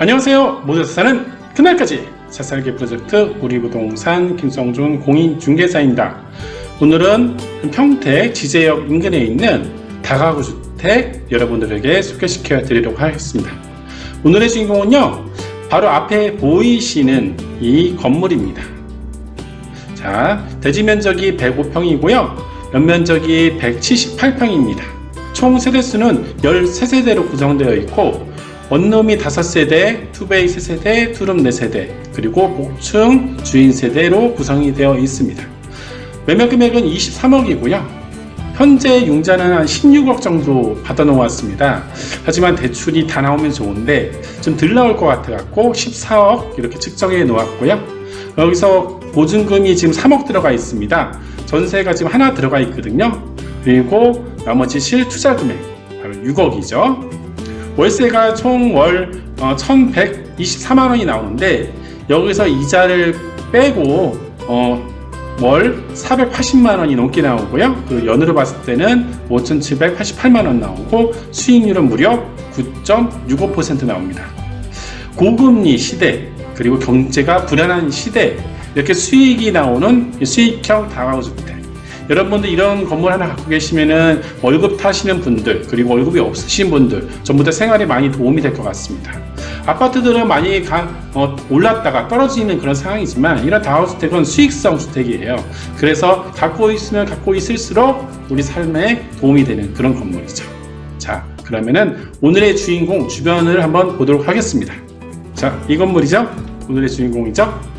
안녕하세요. 모두에서 사는 그날까지 새살기 프로젝트 우리부동산 김성준 공인중개사입니다. 오늘은 평택 지제역 인근에 있는 다가구 주택 여러분들에게 소개시켜 드리도록 하겠습니다. 오늘의 주인공은요, 바로 앞에 보이시는 이 건물입니다. 자, 대지 면적이 105평이고요. 연면적이 178평입니다. 총 세대수는 13세대로 구성되어 있고 원룸이 5세대, 투베이 3세대, 투룸 4세대, 그리고 복층 주인 세대로 구성이 되어 있습니다. 매매 금액은 23억이고요. 현재 융자는 한 16억 정도 받아놓았습니다. 하지만 대출이 다 나오면 좋은데 좀 덜 나올 것 같아갖고 14억 이렇게 측정해 놓았고요. 여기서 보증금이 지금 3억 들어가 있습니다. 전세가 지금 하나 들어가 있거든요. 그리고 나머지 실투자 금액 바로 6억이죠. 월세가 총월 1,124만 원이 나오는데 여기서 이자를 빼고 어, 월 480만 원이 넘게 나오고요. 그리고 연으로 봤을 때는 5,788만 원 나오고 수익률은 무려 9.65% 나옵니다. 고금리 시대 그리고 경제가 불안한 시대 이렇게 수익이 나오는 이 수익형 다가구 주택. 여러분들 이런 건물 하나 갖고 계시면은 월급 타시는 분들 그리고 월급이 없으신 분들 전부 다 생활에 많이 도움이 될 것 같습니다. 아파트들은 많이 가, 어, 올랐다가 떨어지는 그런 상황이지만 이런 다우주택은 수익성 주택이에요. 그래서 갖고 있으면 갖고 있을수록 우리 삶에 도움이 되는 그런 건물이죠. 자, 그러면은 오늘의 주인공 주변을 한번 보도록 하겠습니다. 자, 이 건물이죠? 오늘의 주인공이죠?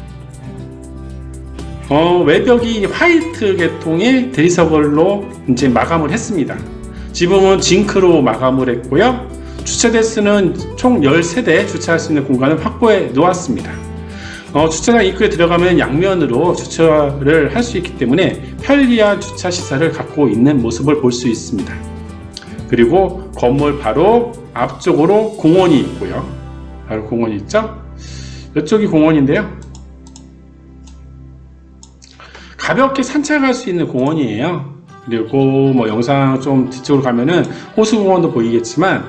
어, 외벽이 화이트 계통의 대리석으로 이제 마감을 했습니다. 지붕은 징크로 마감을 했고요. 주차 대수는 총 13대 주차할 수 있는 공간을 확보해 놓았습니다. 어, 주차장 입구에 들어가면 양면으로 주차를 할 수 있기 때문에 편리한 주차 시설을 갖고 있는 모습을 볼 수 있습니다. 그리고 건물 바로 앞쪽으로 공원이 있고요. 바로 공원이 있죠? 이쪽이 공원인데요. 가볍게 산책할 수 있는 공원이에요. 그리고 뭐 영상 좀 뒤쪽으로 가면은 호수공원도 보이겠지만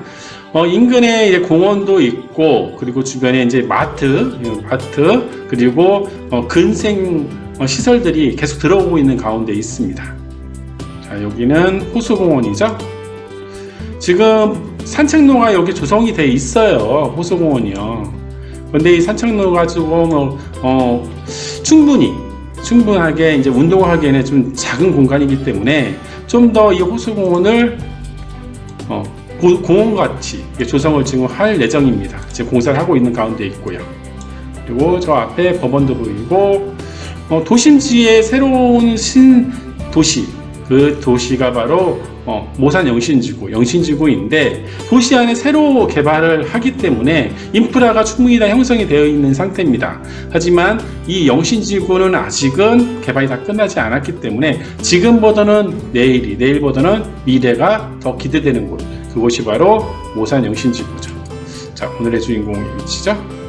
어, 인근에 이제 공원도 있고 그리고 주변에 이제 마트, 예, 마트 그리고 어, 근생 어, 시설들이 계속 들어오고 있는 가운데 있습니다. 자 여기는 호수공원이죠. 지금 산책로가 여기 조성이 돼 있어요. 호수공원이요. 근데 이 산책로 가지고 뭐 어, 충분히 충분하게 이제 운동을 하기에는 좀 작은 공간이기 때문에 좀 더 이 호수공원을 어, 고- 공원같이 조성을 지금 할 예정입니다. 지금 공사를 하고 있는 가운데 있고요. 그리고 저 앞에 법원도 보이고 어, 도심지의 새로운 신 도시 그 도시가 바로 어, 모산 영신지구 영신지구인데 도시 안에 새로 개발을 하기 때문에 인프라가 충분히 다 형성이 되어 있는 상태입니다. 하지만 이 영신지구는 아직은 개발이 다 끝나지 않았기 때문에 지금보다는 내일이 내일보다는 미래가 더 기대되는 곳 그곳이 바로 모산 영신지구죠. 자 오늘의 주인공의 위치죠.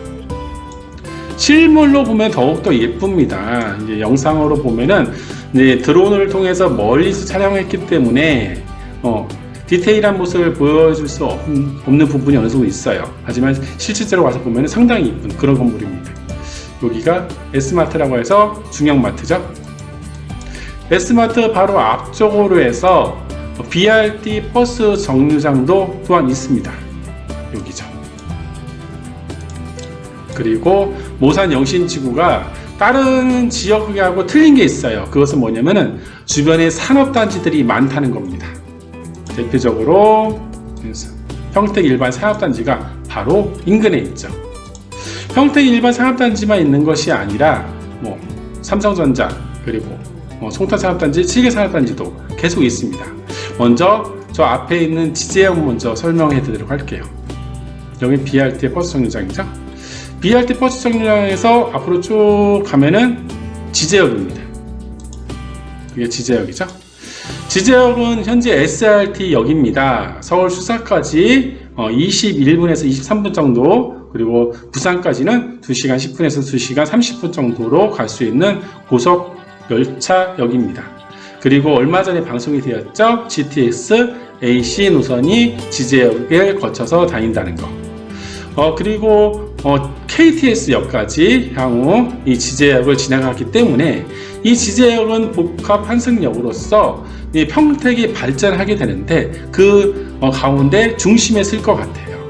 실물로 보면 더욱더 예쁩니다. 이제 영상으로 보면은 이제 드론을 통해서 멀리서 촬영했기 때문에 어, 디테일한 모습을 보여줄 수 없- 없는 부분이 어느 정도 있어요. 하지만 실질적으로 와서 보면 상당히 이쁜 그런 건물입니다. 여기가 S마트라고 해서 중형마트죠. S마트 바로 앞쪽으로 해서 BRT 버스 정류장도 또한 있습니다. 여기죠. 그리고 모산 영신지구가 다른 지역하고 틀린 게 있어요. 그것은 뭐냐면은 주변에 산업단지들이 많다는 겁니다. 대표적으로 평택 일반 산업단지가 바로 인근에 있죠. 평택 일반 산업단지만 있는 것이 아니라 뭐 삼성전자 그리고 뭐 송탄 산업단지, 칠개 산업단지도 계속 있습니다. 먼저 저 앞에 있는 지제역 먼저 설명해 드리도록 할게요. 여기 BRT 버스 정류장이죠. BRT 버스 정류장에서 앞으로 쭉 가면은 지제역입니다. 이게 지제역이죠. 지제역은 현재 SRT 역입니다. 서울 수사까지 21분에서 23분 정도 그리고 부산까지는 2시간 10분에서 2시간 30분 정도로 갈 수 있는 고속 열차 역입니다. 그리고 얼마 전에 방송이 되었죠. GTX AC 노선이 지제역을 거쳐서 다닌다는 거. 어, 그리고 어, KTS역까지 향후 이 지제역을 지나갔기 때문에 이 지제역은 복합 환승역으로서 이 평택이 발전하게 되는데 그 어, 가운데 중심에 쓸 것 같아요.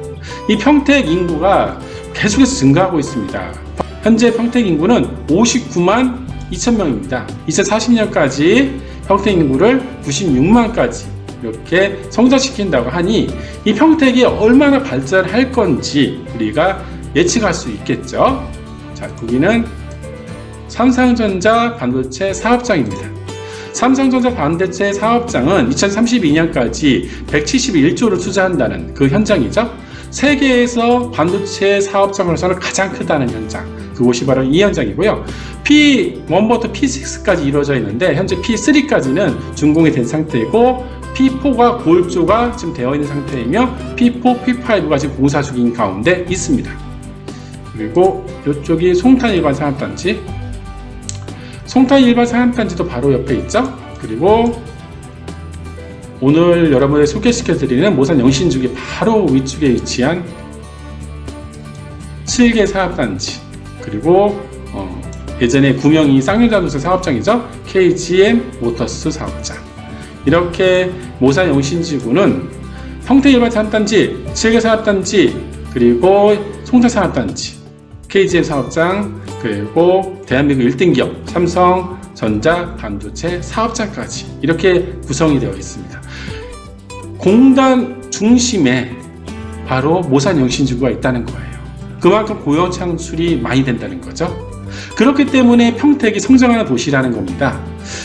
이 평택 인구가 계속해서 증가하고 있습니다. 현재 평택 인구는 59만 2천 명입니다. 2040년까지 평택 인구를 96만까지 이렇게 성장시킨다고 하니 이 평택이 얼마나 발전할 건지 우리가 예측할 수 있겠죠. 자, 거기는 삼성전자 반도체 사업장입니다. 삼성전자 반도체 사업장은 2032년까지 171조를 투자한다는 그 현장이죠. 세계에서 반도체 사업장으로서는 가장 크다는 현장. 그곳이 바로 이 현장이고요. P1부터 P6까지 이루어져 있는데 현재 P3까지는 준공이 된 상태이고 P4가 골조가 지금 되어 있는 상태이며 P4, P5가 지금 공사 중인 가운데 있습니다. 그리고 이쪽이 송탄 일반 산업단지 송탄 일반 산업단지도 바로 옆에 있죠. 그리고 오늘 여러분에 소개시켜 드리는 모산 영신주기 바로 위쪽에 위치한 7개 사업단지 그리고 어, 예전에 구명이 쌍용자동차 사업장이죠. KGM 모터스 사업장 이렇게 모산 영신지구는 평택 일반 산업단지, 7개 산업단지 그리고 송탄 산업단지 KGM 사업장 그리고 대한민국 1등 기업 삼성 전자 반도체 사업장까지 이렇게 구성이 되어 있습니다. 공단 중심에 바로 모산 영신지구가 있다는 거예요. 그만큼 고용 창출이 많이 된다는 거죠. 그렇기 때문에 평택이 성장하는 도시라는 겁니다.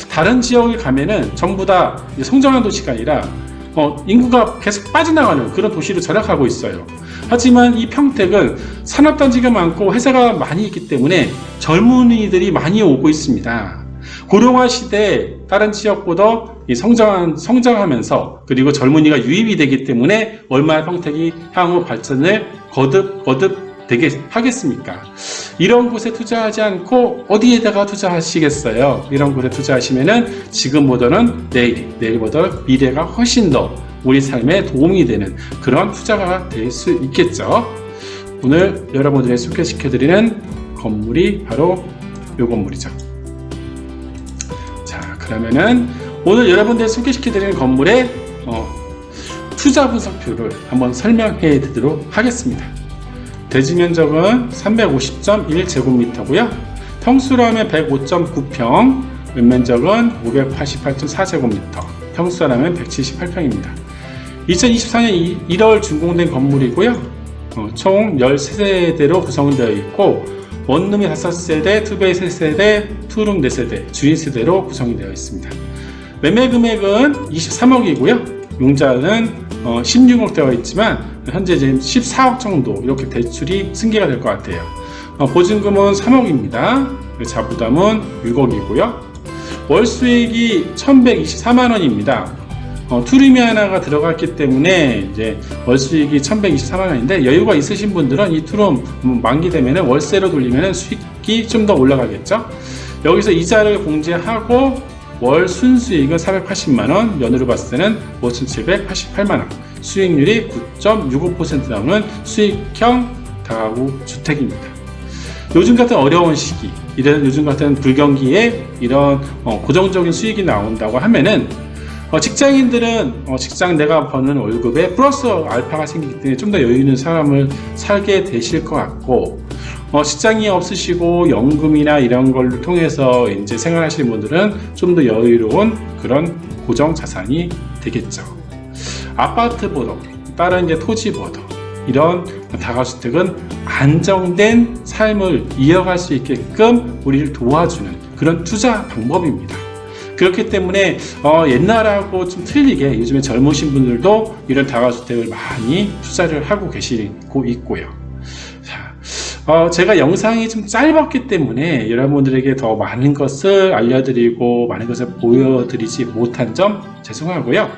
다른 지역에 가면은 전부 다 성장하는 도시가 아니라 어, 인구가 계속 빠져나가는 그런 도시로 전락하고 있어요. 하지만 이 평택은 산업단지가 많고 회사가 많이 있기 때문에 젊은이들이 많이 오고 있습니다. 고령화 시대에 다른 지역보다 이 성장, 성장하면서 그리고 젊은이가 유입이 되기 때문에 얼마나 평택이 향후 발전을 거듭, 거듭 되게 하겠습니까? 이런 곳에 투자하지 않고 어디에다가 투자하시겠어요? 이런 곳에 투자하시면은 지금보다는 내일, 내일보다 미래가 훨씬 더 우리 삶에 도움이 되는 그런 투자가 될 수 있겠죠. 오늘 여러분들에게 소개시켜드리는 건물이 바로 이 건물이죠. 자, 그러면은 오늘 여러분들 소개시켜드리는 건물의 어, 투자 분석표를 한번 설명해 드리도록 하겠습니다. 대지 면적은 350.1제곱미터고요. 평수라면 105.9평, 면면적은 588.4제곱미터, 평수라면 178평입니다. 2024년 1월 준공된 건물이고요. 어, 총 13세대로 구성되어 있고 원룸이 5세대, 투베이 3세대, 투룸 4세대, 주인 세대로 구성이 되어 있습니다. 매매 금액은 23억이고요. 용자는 어, 16억 되어 있지만 현재 지금 14억 정도 이렇게 대출이 승계가 될 것 같아요. 어, 보증금은 3억입니다. 자부담은 6억이고요. 월 수익이 1,124만 원입니다. 어, 투룸이 하나가 들어갔기 때문에 이제 월 수익이 1,124만 원인데 여유가 있으신 분들은 이 투룸 만기 되면 월세로 돌리면 수익이 좀 더 올라가겠죠. 여기서 이자를 공제하고 월 순수익은 480만 원, 연으로 봤을 때는 5,788만 원. 수익률이 9.65% 나오는 수익형 다가구 주택입니다. 요즘 같은 어려운 시기, 이런 요즘 같은 불경기에 이런 어, 고정적인 수익이 나온다고 하면은 어, 직장인들은 어, 직장 내가 버는 월급에 플러스 알파가 생기기 때문에 좀 더 여유 있는 사람을 살게 되실 것 같고 어, 직장이 없으시고 연금이나 이런 걸 통해서 이제 생활하시는 분들은 좀 더 여유로운 그런 고정 자산이 되겠죠. 아파트보다 다른 이제 토지보다 이런 다가주택은 안정된 삶을 이어갈 수 있게끔 우리를 도와주는 그런 투자 방법입니다. 그렇기 때문에 어, 옛날하고 좀 틀리게 요즘에 젊으신 분들도 이런 다가주택을 많이 투자를 하고 계시고 있고요. 자, 어, 제가 영상이 좀 짧았기 때문에 여러분들에게 더 많은 것을 알려드리고 많은 것을 보여드리지 못한 점 죄송하고요.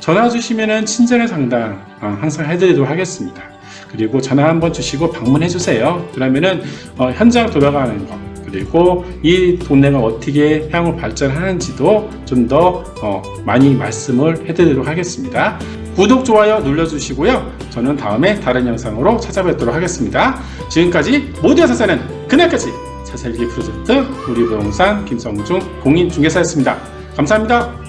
전화 주시면은 친절한 상담 어, 항상 해드리도록 하겠습니다. 그리고 전화 한번 주시고 방문해 주세요. 그러면은 어, 현장 돌아가는 거 그리고 이 동네가 어떻게 향후 발전하는지도 좀더 어, 많이 말씀을 해드리도록 하겠습니다. 구독, 좋아요 눌러주시고요. 저는 다음에 다른 영상으로 찾아뵙도록 하겠습니다. 지금까지 모두에서 사는 그날까지 새 살기 프로젝트 우리 부동산 김성중 공인중개사였습니다. 감사합니다.